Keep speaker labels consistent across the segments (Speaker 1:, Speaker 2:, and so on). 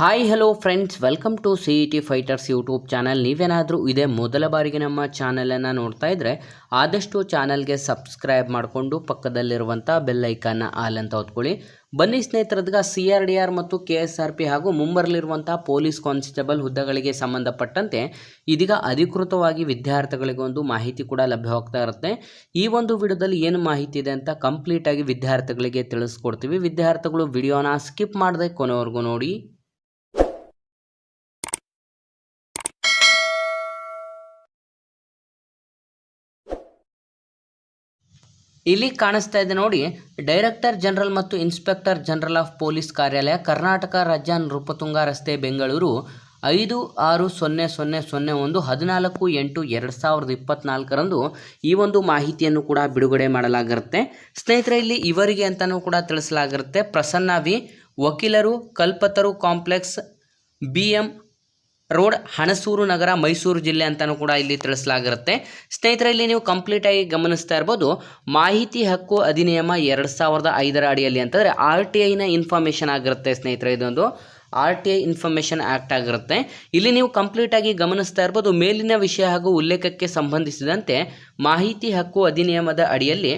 Speaker 1: Hi hello friends welcome to C E T fighters YouTube channel ನೀವೇನಾದರೂ ಇದೇ ಮೊದಲ ಬಾರಿಗೆ ನಮ್ಮ ಚಾನಲನ್ನು ನೋಡ್ತಾ ಇದ್ದರೆ ಆದಷ್ಟು ಚಾನಲ್ಗೆ ಸಬ್ಸ್ಕ್ರೈಬ್ ಮಾಡಿಕೊಂಡು ಪಕ್ಕದಲ್ಲಿರುವಂಥ ಬೆಲ್ ಐಕಾನ್ನ ಆಲ್ ಅಂತ ಹೊತ್ಕೊಳ್ಳಿ. ಬನ್ನಿ ಸ್ನೇಹಿತರದ್ಗ ಸಿ ಆರ್ ಡಿ ಆರ್ ಮತ್ತು ಕೆ ಎಸ್ ಆರ್ ಪಿ ಹಾಗೂ ಮುಂಬರಲಿರುವಂಥ ಪೊಲೀಸ್ ಕಾನ್ಸ್ಟೇಬಲ್ ಹುದ್ದೆಗಳಿಗೆ ಸಂಬಂಧಪಟ್ಟಂತೆ ಇದೀಗ ಅಧಿಕೃತವಾಗಿ ವಿದ್ಯಾರ್ಥಿಗಳಿಗೆ ಒಂದು ಮಾಹಿತಿ ಕೂಡ ಲಭ್ಯವಾಗ್ತಾ ಇರುತ್ತೆ. ಈ ಒಂದು ವಿಡಿಯೋದಲ್ಲಿ ಏನು ಮಾಹಿತಿ ಇದೆ ಅಂತ ಕಂಪ್ಲೀಟಾಗಿ ವಿದ್ಯಾರ್ಥಿಗಳಿಗೆ ತಿಳಿಸ್ಕೊಡ್ತೀವಿ. ವಿದ್ಯಾರ್ಥಿಗಳು ವಿಡಿಯೋನ ಸ್ಕಿಪ್ ಮಾಡದೆ ಕೊನೆವರೆಗೂ ನೋಡಿ. ಇಲ್ಲಿ ಕಾಣಿಸ್ತಾ ಇದೆ ನೋಡಿ, ಡೈರೆಕ್ಟರ್ ಜನರಲ್ ಮತ್ತು ಇನ್ಸ್ಪೆಕ್ಟರ್ ಜನರಲ್ ಆಫ್ ಪೊಲೀಸ್ ಕಾರ್ಯಾಲಯ, ಕರ್ನಾಟಕ ರಾಜ್ಯ ನೃಪತುಂಗ ರಸ್ತೆ, ಬೆಂಗಳೂರು, ಐದು ಆರು ಸೊನ್ನೆ ಸೊನ್ನೆ ಸೊನ್ನೆ ಒಂದು ಹದಿನಾಲ್ಕು ಎಂಟು ಎರಡು ಸಾವಿರದ ಇಪ್ಪತ್ನಾಲ್ಕರಂದು ಈ ಒಂದು ಮಾಹಿತಿಯನ್ನು ಕೂಡ ಬಿಡುಗಡೆ ಮಾಡಲಾಗಿರುತ್ತೆ. ಸ್ನೇಹಿತರೆ, ಇಲ್ಲಿ ಇವರಿಗೆ ಅಂತಲೂ ಕೂಡ ತಿಳಿಸಲಾಗಿರುತ್ತೆ. ಪ್ರಸನ್ನ ವಿ, ವಕೀಲರು, Kalpataru complex, B M road Hunsur ನಗರ ಮೈಸೂರು ಜಿಲ್ಲೆ ಅಂತಲೂ ಕೂಡ ಇಲ್ಲಿ ತಿಳಿಸಲಾಗಿರುತ್ತೆ. ಸ್ನೇಹಿತರೆ, ಇಲ್ಲಿ ನೀವು ಕಂಪ್ಲೀಟಾಗಿ ಗಮನಿಸ್ತಾ ಇರ್ಬೋದು, ಮಾಹಿತಿ ಹಕ್ಕು ಅಧಿನಿಯಮ ಎರಡು ಸಾವಿರದ ಐದರ ಅಡಿಯಲ್ಲಿ ಅಂತಂದರೆ ಆರ್ ಟಿ ಐನ ಇನ್ಫಾರ್ಮೇಷನ್ ಆಗಿರುತ್ತೆ ಸ್ನೇಹಿತರೆ, ಇದೊಂದು R T I information act ಆಗಿರುತ್ತೆ. ಇಲ್ಲಿ ನೀವು ಕಂಪ್ಲೀಟಾಗಿ ಗಮನಿಸ್ತಾ ಇರ್ಬೋದು, ಮೇಲಿನ ವಿಷಯ ಹಾಗೂ ಉಲ್ಲೇಖಕ್ಕೆ ಸಂಬಂಧಿಸಿದಂತೆ ಮಾಹಿತಿ ಹಕ್ಕು ಅಧಿನಿಯಮದ ಅಡಿಯಲ್ಲಿ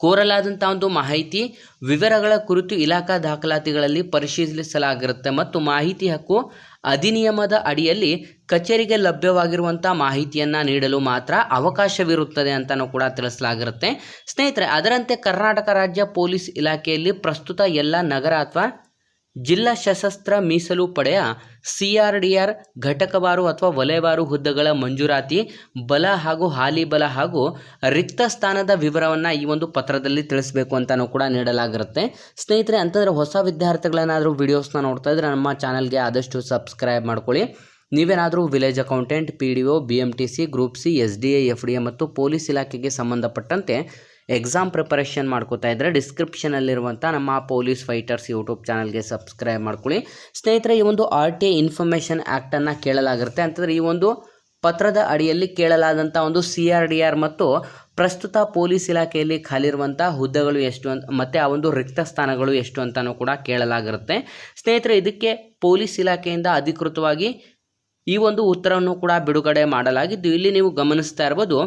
Speaker 1: ಕೋರಲಾದಂಥ ಒಂದು ಮಾಹಿತಿ ವಿವರಗಳ ಕುರಿತು ಇಲಾಖಾ ದಾಖಲಾತಿಗಳಲ್ಲಿ ಪರಿಶೀಲಿಸಲಾಗಿರುತ್ತೆ ಮತ್ತು ಮಾಹಿತಿ ಹಕ್ಕು ಅಧಿನಿಯಮದ ಅಡಿಯಲ್ಲಿ ಕಚೇರಿಗೆ ಲಭ್ಯವಾಗಿರುವಂಥ ಮಾಹಿತಿಯನ್ನು ನೀಡಲು ಮಾತ್ರ ಅವಕಾಶವಿರುತ್ತದೆ ಅಂತಲೂ ಕೂಡ ತಿಳಿಸಲಾಗಿರುತ್ತೆ. ಸ್ನೇಹಿತರೆ, ಅದರಂತೆ ಕರ್ನಾಟಕ ರಾಜ್ಯ ಪೊಲೀಸ್ ಇಲಾಖೆಯಲ್ಲಿ ಪ್ರಸ್ತುತ ಎಲ್ಲ ನಗರ ಅಥವಾ ಜಿಲ್ಲಾ ಸಶಸ್ತ್ರ ಮೀಸಲು ಪಡೆಯ ಸಿಆರ್ಡಿಆರ್ ಘಟಕವಾರು ಅಥವಾ ವಲಯವಾರು ಹುದ್ದೆಗಳ ಮಂಜೂರಾತಿ, ಬಲ ಹಾಗೂ ಹಾಲಿ ಬಲ ಹಾಗೂ ರಿಕ್ತ ಸ್ಥಾನದ ವಿವರವನ್ನು ಈ ಒಂದು ಪತ್ರದಲ್ಲಿ ತಿಳಿಸಬೇಕು ಅಂತಲೂ ಕೂಡ ನೀಡಲಾಗಿರುತ್ತೆ. ಸ್ನೇಹಿತರೆ, ಅಂತಂದರೆ ಹೊಸ ವಿದ್ಯಾರ್ಥಿಗಳೇನಾದರೂ ವೀಡಿಯೋಸ್ನ ನೋಡ್ತಾ ಇದ್ರೆ ನಮ್ಮ ಚಾನಲ್ಗೆ ಆದಷ್ಟು ಸಬ್ಸ್ಕ್ರೈಬ್ ಮಾಡ್ಕೊಳ್ಳಿ. ನೀವೇನಾದರೂ village accountant, P D O, B M T C, group C, S D A, F D A ಮತ್ತು ಪೊಲೀಸ್ ಇಲಾಖೆಗೆ ಸಂಬಂಧಪಟ್ಟಂತೆ ಎಕ್ಸಾಮ್ ಪ್ರಿಪರೇಷನ್ ಮಾಡ್ಕೋತಾ ಇದ್ದರೆ ಡಿಸ್ಕ್ರಿಪ್ಷನಲ್ಲಿರುವಂಥ ನಮ್ಮ ಪೊಲೀಸ್ ಫೈಟರ್ಸ್ ಯೂಟ್ಯೂಬ್ ಚಾನಲ್ಗೆ ಸಬ್ಸ್ಕ್ರೈಬ್ ಮಾಡ್ಕೊಳ್ಳಿ. ಸ್ನೇಹಿತರೆ, ಈ ಒಂದು ಆರ್ ಟಿ ಇನ್ಫಾರ್ಮೇಷನ್ ಆ್ಯಕ್ಟನ್ನು ಕೇಳಲಾಗಿರುತ್ತೆ ಅಂತಂದರೆ ಈ ಒಂದು ಪತ್ರದ ಅಡಿಯಲ್ಲಿ ಕೇಳಲಾದಂಥ ಒಂದು ಸಿ ಆರ್ ಡಿ ಆರ್ ಮತ್ತು ಪ್ರಸ್ತುತ ಪೊಲೀಸ್ ಇಲಾಖೆಯಲ್ಲಿ ಖಾಲಿರುವಂಥ ಹುದ್ದೆಗಳು ಎಷ್ಟು ಅಂತ, ಮತ್ತು ಆ ಒಂದು ರಿಕ್ತ ಸ್ಥಾನಗಳು ಎಷ್ಟು ಅಂತಲೂ ಕೂಡ ಕೇಳಲಾಗಿರುತ್ತೆ. ಸ್ನೇಹಿತರೆ, ಇದಕ್ಕೆ ಪೊಲೀಸ್ ಇಲಾಖೆಯಿಂದ ಅಧಿಕೃತವಾಗಿ ಈ ಒಂದು ಉತ್ತರವನ್ನು ಕೂಡ ಬಿಡುಗಡೆ ಮಾಡಲಾಗಿದ್ದು, ಇಲ್ಲಿ ನೀವು ಗಮನಿಸ್ತಾ ಇರ್ಬೋದು,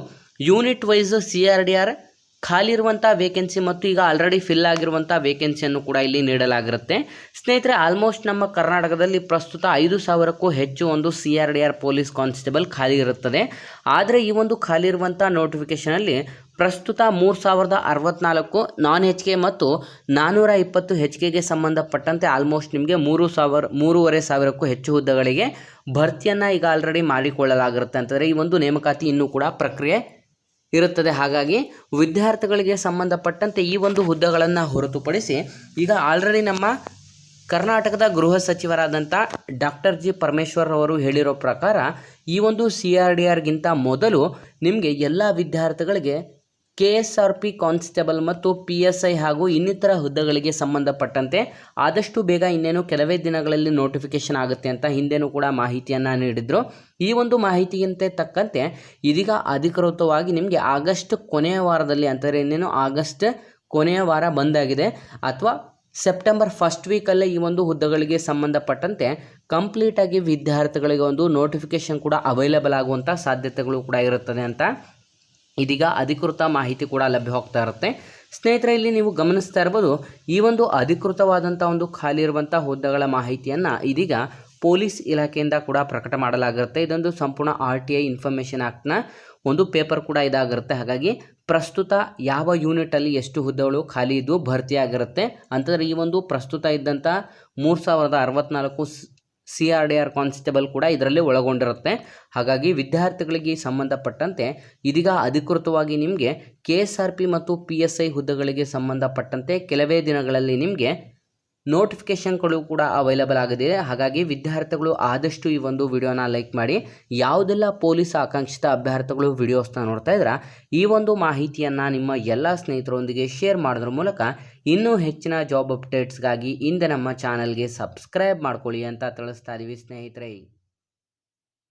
Speaker 1: unit wise C R D R ಖಾಲಿ ಇರುವಂಥ ವೇಕೆನ್ಸಿ ಮತ್ತು ಈಗ ಆಲ್ರೆಡಿ ಫಿಲ್ ಆಗಿರುವಂಥ ವೇಕೆನ್ಸಿಯನ್ನು ಕೂಡ ಇಲ್ಲಿ ನೀಡಲಾಗಿರುತ್ತೆ. ಸ್ನೇಹಿತರೆ ಆಲ್ಮೋಸ್ಟ್ ನಮ್ಮ ಕರ್ನಾಟಕದಲ್ಲಿ ಪ್ರಸ್ತುತ ಐದು ಸಾವಿರಕ್ಕೂ ಹೆಚ್ಚು ಒಂದು C R D R police constable ಖಾಲಿ ಇರುತ್ತದೆ. ಆದರೆ ಈ ಒಂದು ಖಾಲಿ ಇರುವಂಥ ನೋಟಿಫಿಕೇಷನಲ್ಲಿ ಪ್ರಸ್ತುತ ಮೂರು ಸಾವಿರದ ಅರವತ್ನಾಲ್ಕು ನಾನ್ ಹೆಚ್ ಕೆ ಮತ್ತು ನಾನ್ನೂರ ಇಪ್ಪತ್ತು ಹೆಚ್ ಕೆಗೆ ಸಂಬಂಧಪಟ್ಟಂತೆ ಆಲ್ಮೋಸ್ಟ್ ನಿಮಗೆ ಮೂರು ಸಾವಿರ, ಮೂರುವರೆ ಸಾವಿರಕ್ಕೂ ಹೆಚ್ಚು ಹುದ್ದೆಗಳಿಗೆ ಭರ್ತಿಯನ್ನು ಈಗ ಆಲ್ರೆಡಿ ಮಾಡಿಕೊಳ್ಳಲಾಗಿರುತ್ತೆ ಅಂತಂದರೆ ಈ ಒಂದು ನೇಮಕಾತಿ ಇನ್ನೂ ಕೂಡ ಪ್ರಕ್ರಿಯೆ ಇರುತ್ತದೆ. ಹಾಗಾಗಿ ವಿದ್ಯಾರ್ಥಿಗಳಿಗೆ ಸಂಬಂಧಪಟ್ಟಂತೆ ಈ ಒಂದು ಹುದ್ದೆಗಳನ್ನು ಹೊರತುಪಡಿಸಿ ಈಗ ಆಲ್ರೆಡಿ ನಮ್ಮ ಕರ್ನಾಟಕದ ಗೃಹ ಸಚಿವರಾದಂಥ ಡಾಕ್ಟರ್ ಜಿ ಪರಮೇಶ್ವರ್ ಅವರು ಹೇಳಿರೋ ಪ್ರಕಾರ ಈ ಒಂದು ಸಿ ಆರ್ ಡಿ ಆರ್ಗಿಂತ ಮೊದಲು ನಿಮಗೆ ಎಲ್ಲ ವಿದ್ಯಾರ್ಥಿಗಳಿಗೆ K S R P constable ಮತ್ತು ಪಿ ಎಸ್ ಐ ಹಾಗೂ ಇನ್ನಿತರ ಹುದ್ದೆಗಳಿಗೆ ಸಂಬಂಧಪಟ್ಟಂತೆ ಆದಷ್ಟು ಬೇಗ ಇನ್ನೇನು ಕೆಲವೇ ದಿನಗಳಲ್ಲಿ ನೋಟಿಫಿಕೇಶನ್ ಆಗುತ್ತೆ ಅಂತ ಹಿಂದೆನೂ ಕೂಡ ಮಾಹಿತಿಯನ್ನು ನೀಡಿದರು. ಈ ಒಂದು ಮಾಹಿತಿಗಿಂತ ತಕ್ಕಂತೆ ಇದೀಗ ಅಧಿಕೃತವಾಗಿ ನಿಮಗೆ ಆಗಸ್ಟ್ ಕೊನೆಯ ವಾರದಲ್ಲಿ ಅಂತಾರೆ ಇನ್ನೇನು ಆಗಸ್ಟ್ ಕೊನೆಯ ವಾರ ಬಂದಾಗಿದೆ. ಅಥವಾ ಸೆಪ್ಟೆಂಬರ್ ಫಸ್ಟ್ ವೀಕಲ್ಲೇ ಈ ಒಂದು ಹುದ್ದೆಗಳಿಗೆ ಸಂಬಂಧಪಟ್ಟಂತೆ ಕಂಪ್ಲೀಟಾಗಿ ವಿದ್ಯಾರ್ಥಿಗಳಿಗೆ ಒಂದು ನೋಟಿಫಿಕೇಶನ್ ಕೂಡ ಅವೈಲೇಬಲ್ ಆಗುವಂಥ ಸಾಧ್ಯತೆಗಳು ಕೂಡ ಇರುತ್ತದೆ ಅಂತ ಇದೀಗ ಅಧಿಕೃತ ಮಾಹಿತಿ ಕೂಡ ಲಭ್ಯವಾಗ್ತಾ ಇರುತ್ತೆ. ಸ್ನೇಹಿತರೆ, ಇಲ್ಲಿ ನೀವು ಗಮನಿಸ್ತಾ ಇರ್ಬೋದು, ಈ ಒಂದು ಅಧಿಕೃತವಾದಂಥ ಒಂದು ಖಾಲಿ ಇರುವಂಥ ಹುದ್ದೆಗಳ ಮಾಹಿತಿಯನ್ನು ಇದೀಗ ಪೊಲೀಸ್ ಇಲಾಖೆಯಿಂದ ಕೂಡ ಪ್ರಕಟ ಮಾಡಲಾಗಿರುತ್ತೆ. ಇದೊಂದು ಸಂಪೂರ್ಣ ಆರ್ ಟಿ ಐ ಇನ್ಫಾರ್ಮೇಷನ್ ಆ್ಯಕ್ಟ್ನ ಒಂದು ಪೇಪರ್ ಕೂಡ ಇದಾಗಿರುತ್ತೆ. ಹಾಗಾಗಿ ಪ್ರಸ್ತುತ ಯಾವ ಯೂನಿಟಲ್ಲಿ ಎಷ್ಟು ಹುದ್ದೆಗಳು ಖಾಲಿ ಇದ್ದು ಭರ್ತಿಯಾಗಿರುತ್ತೆ ಅಂತಂದರೆ ಈ ಒಂದು ಪ್ರಸ್ತುತ ಇದ್ದಂಥ ಮೂರು ಸಾವಿರದ ಅರವತ್ನಾಲ್ಕು C R D R constable ಕೂಡ ಇದರಲ್ಲಿ ಒಳಗೊಂಡಿರುತ್ತೆ. ಹಾಗಾಗಿ ವಿದ್ಯಾರ್ಥಿಗಳಿಗೆ ಸಂಬಂಧಪಟ್ಟಂತೆ ಇದೀಗ ಅಧಿಕೃತವಾಗಿ ನಿಮಗೆ ಕೆ ಎಸ್ ಆರ್ ಪಿ ಮತ್ತು ಪಿ ಎಸ್ ಐ ಹುದ್ದೆಗಳಿಗೆ ಸಂಬಂಧಪಟ್ಟಂತೆ ಕೆಲವೇ ದಿನಗಳಲ್ಲಿ ನಿಮಗೆ ನೋಟಿಫಿಕೇಷನ್ಗಳು ಕೂಡ ಅವೈಲೇಬಲ್ ಆಗಿದೆ. ಹಾಗಾಗಿ ವಿದ್ಯಾರ್ಥಿಗಳು ಆದಷ್ಟು ಈ ಒಂದು ವಿಡಿಯೋನ ಲೈಕ್ ಮಾಡಿ. ಯಾವುದೆಲ್ಲ ಪೊಲೀಸ್ ಆಕಾಂಕ್ಷಿತ ಅಭ್ಯರ್ಥಿಗಳು ವಿಡಿಯೋಸ್ನ ನೋಡ್ತಾ ಇದ್ರೆ, ಈ ಒಂದು ಮಾಹಿತಿಯನ್ನು ನಿಮ್ಮ ಎಲ್ಲ ಸ್ನೇಹಿತರೊಂದಿಗೆ ಶೇರ್ ಮಾಡೋದ್ರ ಮೂಲಕ ಇನ್ನೂ ಹೆಚ್ಚಿನ ಜಾಬ್ ಅಪ್ಡೇಟ್ಸ್ಗಾಗಿ ಇಂದ ನಮ್ಮ ಚಾನಲ್ಗೆ ಸಬ್ಸ್ಕ್ರೈಬ್ ಮಾಡ್ಕೊಳ್ಳಿ ಅಂತ ತಿಳಿಸ್ತಾ ಇದ್ದೀವಿ ಸ್ನೇಹಿತರೆ.